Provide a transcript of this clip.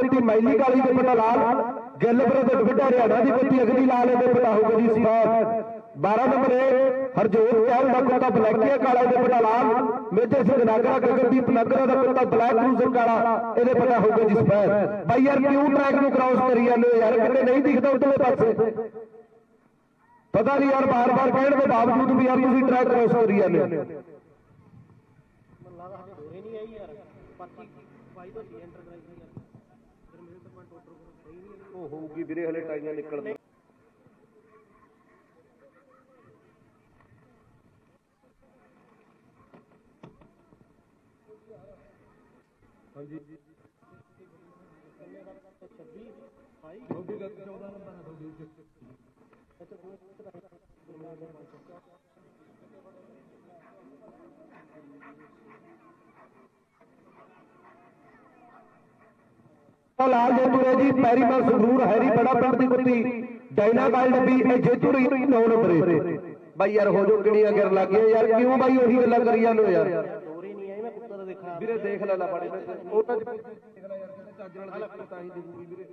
ਕੁੱਤੀ ਮੈਲੀ ਕਾਲੀ ਦੇ ਪਟਾ ਲਾਲ, ਗਿੱਲ ਵਿਰੁੱਧ ਡਵਿੱਡਾ ਹਰਿਆਣਾ ਦੀ ਕੁੱਤੀ ਅਗਲੀ ਲਾਲ ਦੇ ਪਟਾ ਹੋਊਗਾ ਜੀ ਸਪਾਟ 12 ਨੰਬਰ ਹਰਜੋਤ ਕੌਰ ਦਾ ਕੁੱਤਾ ਬਲੈਕੀਆ ਕਾਲਾ ਦੇ ਪਟਾ ਲਾਲ। ਮੇਜਰ ਸਿੰਘ ਨਾਗਰਾ, ਗਗਨਦੀਪ ਨਾਗਰਾ ਦਾ ਕੁੱਤਾ ਬਲੈਕ ਕ੍ਰੂਜ਼ਰ ਕਾਲਾ ਇਹਦੇ ਪਟਾ ਹੋਊਗਾ ਜੀ ਸਪਾਟ ਬਾਈ ਯਾਰ, ਕਿਉਂ ਟਰੈਕ ਨੂੰ ਕ੍ਰਾਸ ਕਰੀ ਜਾਂਦੇ ਯਾਰ? ਕਿਤੇ ਨਹੀਂ ਦਿਖਦਾ ਉਧਰਲੇ ਪਾਸੇ। ਪਤਾ ਨਹੀਂ ਯਾਰ, ਬਾਰ-ਬਾਰ ਕਹਿਣ ਦੇ ਬਾਵਜੂਦ ਵੀ ਯਾਰ ਤੁਸੀਂ ਟਰੈਕ ਕ੍ਰਾਸ ਕਰੀ ਜਾਂਦੇ ਹੋ। ਦੋਰੇ ਨਹੀਂ ਆਈ ਯਾਰ। ਬਾਕੀ ਬਾਈ ਤੋਂ ਸੀ ਐਂਟਰ ਯਾਰ। ਹੋਊਗੀ ਵੀਰੇ ਹਲੇ ਟਾਈਆਂ ਨਿਕਲਦੀਆਂ ਲਾਲ ਜੇਤੂਰੇ ਜੀ ਪੈਰੀਮਲ ਸੰਗਰੂਰ ਹੈਰੀ ਬੜਾ ਪਿੰਡ ਦੀ ਕੁੱਤੀ, ਡਾਇਨਾ ਗਾਲ ਡੱਬੀ, ਇਹ ਜੇਤੂ 9 ਨੰਬਰ ਬਾਈ ਯਾਰ ਹੋ ਜੋ ਕਿਹੜੀਆਂ ਗਿਰ ਲੱਗ ਗਈਆਂ ਯਾਰ, ਕਿਉਂ ਬਾਈ ਉਹੀ ਗੱਲਾਂ ਕਰੀ ਜਾਂਦੇ ਹੋ ਯਾਰ? ਵੀਰੇ ਦੇਖ ਲੈ ਲੈ ਬੜੇ ਉਹ ਤਾਂ ਦੇਖ ਲੈ ਯਾਰ ਚੱਜ ਨਾਲ ਤਾਂ ਹੀ ਦਿਖੂਗੀ ਵੀਰੇ।